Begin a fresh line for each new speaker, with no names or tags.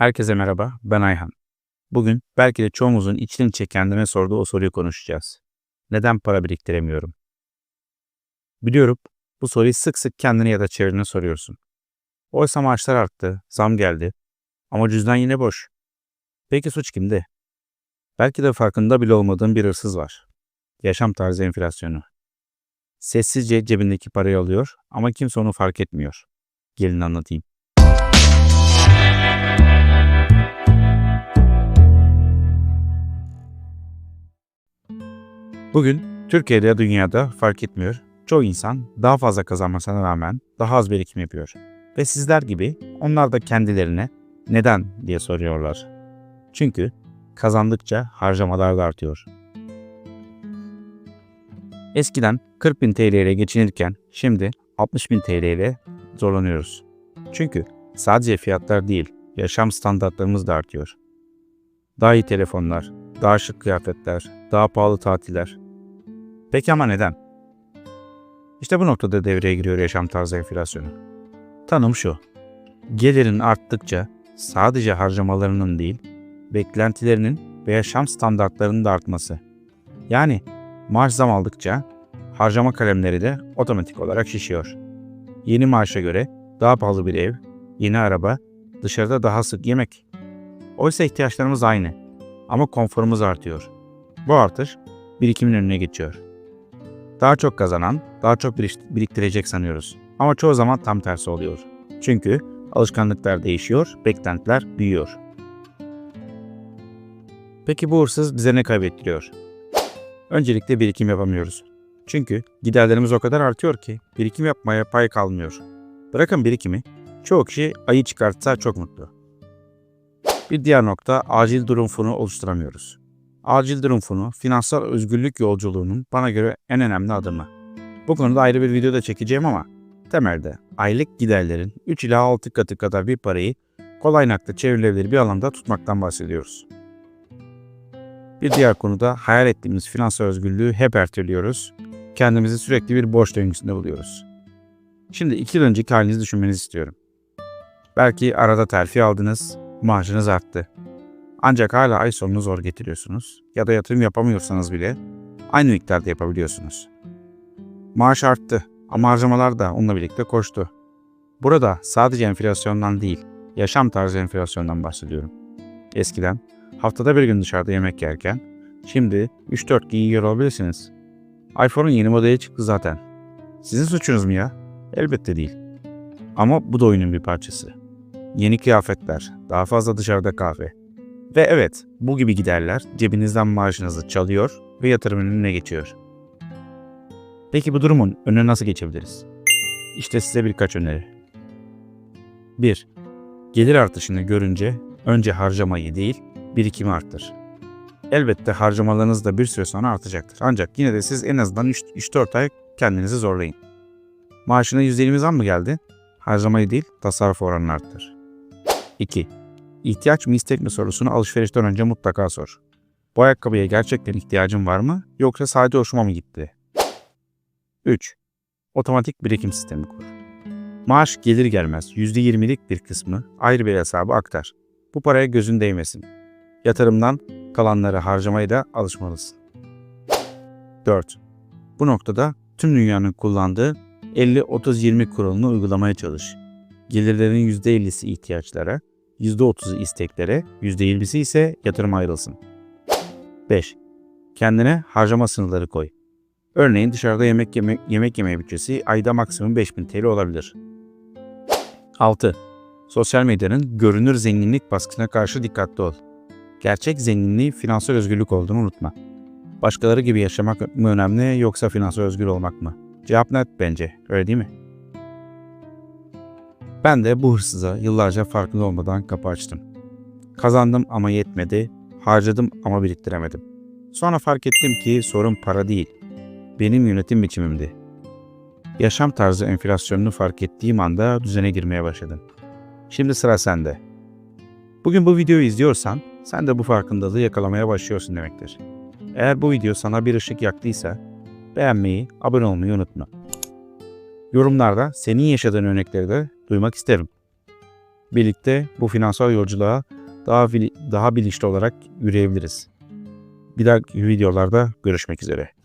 Herkese merhaba, ben Ayhan. Bugün belki de çoğumuzun içten içe kendine sorduğu o soruyu konuşacağız. Neden para biriktiremiyorum? Biliyorum, bu soruyu sık sık kendine ya da çevrene soruyorsun. Oysa maaşlar arttı, zam geldi ama cüzdan yine boş. Peki suç kimde? Belki de farkında bile olmadığın bir hırsız var. Yaşam tarzı enflasyonu. Sessizce cebindeki parayı alıyor ama kimse onu fark etmiyor. Gelin anlatayım. Bugün Türkiye'de ya dünyada fark etmiyor. Çoğu insan daha fazla kazanmasına rağmen daha az birikim yapıyor. Ve sizler gibi onlar da kendilerine neden diye soruyorlar. Çünkü kazandıkça harcamalar da artıyor. Eskiden 40 bin TL ile geçinirken şimdi 60 bin TL ile zorlanıyoruz. Çünkü sadece fiyatlar değil, yaşam standartlarımız da artıyor. Daha iyi telefonlar, daha şık kıyafetler, daha pahalı tatiller. Peki ama neden? İşte bu noktada devreye giriyor yaşam tarzı enflasyonu. Tanım şu. Gelirin arttıkça sadece harcamalarının değil, beklentilerinin ve yaşam standartlarının da artması. Yani maaş zam aldıkça harcama kalemleri de otomatik olarak şişiyor. Yeni maaşa göre daha pahalı bir ev, yeni araba, dışarıda daha sık yemek. Oysa ihtiyaçlarımız aynı ama konforumuz artıyor. Bu artış birikimin önüne geçiyor. Daha çok kazanan, daha çok biriktirecek sanıyoruz. Ama çoğu zaman tam tersi oluyor. Çünkü alışkanlıklar değişiyor, beklentiler büyüyor. Peki bu hırsız bize ne kaybettiriyor? Öncelikle birikim yapamıyoruz. Çünkü giderlerimiz o kadar artıyor ki birikim yapmaya pay kalmıyor. Bırakın birikimi, çoğu kişi ayı çıkartsa çok mutlu. Bir diğer nokta acil durum fonu oluşturamıyoruz. Acil durum fonu finansal özgürlük yolculuğunun bana göre en önemli adımı. Bu konuda ayrı bir video da çekeceğim ama temelde aylık giderlerin 3 ila 6 katı kadar bir parayı kolay nakde çevrilebilir bir alanda tutmaktan bahsediyoruz. Bir diğer konuda hayal ettiğimiz finansal özgürlüğü hep erteliyoruz. Kendimizi sürekli bir borç döngüsünde buluyoruz. Şimdi iki yıl önceki halinizi düşünmenizi istiyorum. Belki arada terfi aldınız, maaşınız arttı. Ancak hala ay sonunu zor getiriyorsunuz ya da yatırım yapamıyorsanız bile aynı miktarda yapabiliyorsunuz. Maaş arttı ama harcamalar da onunla birlikte koştu. Burada sadece enflasyondan değil, yaşam tarzı enflasyondan bahsediyorum. Eskiden haftada bir gün dışarıda yemek yerken şimdi 3-4 gün yiyor olabilirsiniz. iPhone'un yeni modeli çıktı zaten. Sizin suçunuz mu ya? Elbette değil. Ama bu da oyunun bir parçası. Yeni kıyafetler, daha fazla dışarıda kahve, ve evet, bu gibi giderler cebinizden maaşınızı çalıyor ve yatırımın önüne geçiyor. Peki bu durumun önüne nasıl geçebiliriz? İşte size birkaç öneri. 1. Gelir artışını görünce önce harcamayı değil, birikimi arttır. Elbette harcamalarınız da bir süre sonra artacaktır. Ancak yine de siz en azından 3-4 ay kendinizi zorlayın. Maaşına %20 zam mı geldi? Harcamayı değil, tasarruf oranını arttır. 2. İhtiyaç mı istek mi sorusunu alışverişten önce mutlaka sor. Bu ayakkabıya gerçekten ihtiyacım var mı yoksa sadece hoşuma mı gitti? 3. Otomatik birikim sistemi kur. Maaş gelir gelmez %20'lik bir kısmı ayrı bir hesaba aktar. Bu paraya gözün değmesin. Yatırımdan kalanları harcamaya da alışmalısın. 4. Bu noktada tüm dünyanın kullandığı 50-30-20 kuralını uygulamaya çalış. Gelirlerin %50'si ihtiyaçlara, %30'u isteklere, %20'si ise yatırıma ayrılsın. 5. Kendine harcama sınırları koy. Örneğin dışarıda yemek yeme yemek yeme bütçesi ayda maksimum 5000 TL olabilir. 6. Sosyal medyanın görünür zenginlik baskısına karşı dikkatli ol. Gerçek zenginliği finansal özgürlük olduğunu unutma. Başkaları gibi yaşamak mı önemli yoksa finansal özgür olmak mı? Cevap net bence, öyle değil mi? Ben de bu hırsıza yıllarca farkında olmadan kapı açtım. Kazandım ama yetmedi, harcadım ama biriktiremedim. Sonra fark ettim ki sorun para değil, benim yönetim biçimimdi. Yaşam tarzı enflasyonunu fark ettiğim anda düzene girmeye başladım. Şimdi sıra sende. Bugün bu videoyu izliyorsan sen de bu farkındalığı yakalamaya başlıyorsun demektir. Eğer bu video sana bir ışık yaktıysa beğenmeyi, abone olmayı unutma. Yorumlarda senin yaşadığın örnekleri de duymak isterim. birlikte bu finansal yolculuğa daha daha bilinçli olarak yürüyebiliriz. Bir dahaki videolarda görüşmek üzere.